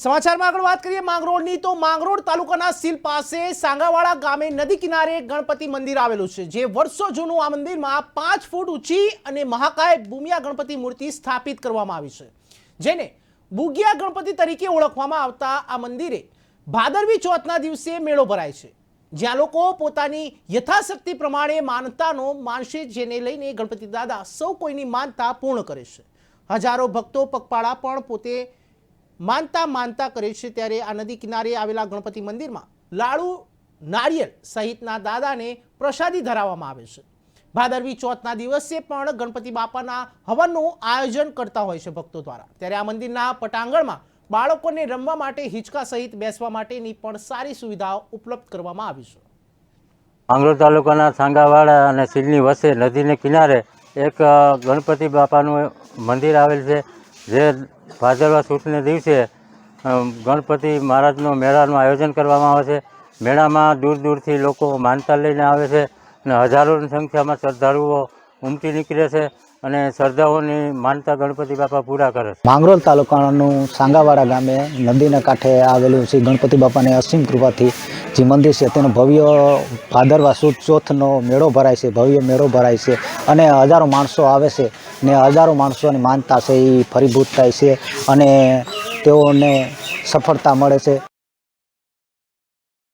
સમાચારમાં આગળ વાત કરીએ માંગરોળની, તો માંગરોળ તાલુકાના સીલ પાસે સાંગાવાડા ગામે નદી કિનારે ગણપતિ મંદિર આવેલું છે, જે વર્ષો જૂનું આ મંદિરમાં પાંચ ફૂટ ઊંચી અને મહાકાય ભૂમિયા ગણપતિ મૂર્તિ સ્થાપિત કરવામાં આવી છે. જેને બુગિયા ગણપતિ તરીકે ઓળખવામાં આવતા આ મંદિરે ભાદરવી ચોથના દિવસે મેળો ભરાય છે. જ્યાં લોકો પોતાની યથાશક્તિ પ્રમાણે માનતાનો માનશે જેને લઈને ગણપતિ દાદા સૌ કોઈની માનતા પૂર્ણ કરે છે. હજારો ભક્તો પગપાળા પણ પોતે માનતા માનતા કરે છે ત્યારે આ નદી કિનારે આવેલા ગણપતિ મંદિરમાં લાડુ, નારિયેળ સહિતના દાદાને પ્રસાદી ધરાવવામાં આવે છે. ભાદરવી ચોથના દિવસે પણ ગણપતિ બાપાના હવનનું આયોજન કરતા હોય છે ભક્તો દ્વારા. ત્યારે આ મંદિરના પટાંગણમાં બાળકોને રમવા માટે હિંચકા સહિત બેસવા માટેની પણ સારી સુવિધાઓ ઉપલબ્ધ કરવામાં આવી છે. આંગળો તાલુકાના સાંગાવાડા અને સિલની વચ્ચે નદીને કિનારે એક ગણપતિ બાપાનું મંદિર આવેલ છે. જે ભાદરવા સુદને દિવસે ગણપતિ મહારાજનો મેળાનું આયોજન કરવામાં આવે છે. મેળામાં દૂર દૂરથી લોકો માનતા લઈને આવે છે અને હજારોની સંખ્યામાં શ્રદ્ધાળુઓ ઉમટી નીકળે છે અને શ્રદ્ધાઓની માનતા ગણપતિ બાપા પૂરા કરે છે. માંગરોલ તાલુકાનું સાંગાવાડા ગામે નદીના કાંઠે આવેલું શ્રી ગણપતિ બાપાની અસીમ કૃપાથી જે મંદિર છે તેનો ભવ્ય ભાદરવા સુદ ચોથનો મેળો ભરાય છે, ભવ્ય મેળો ભરાય છે અને હજારો માણસો આવે છે ને હજારો માણસોની માનતા છે એ ફરીભૂત થાય છે અને તેઓને સફળતા મળે છે.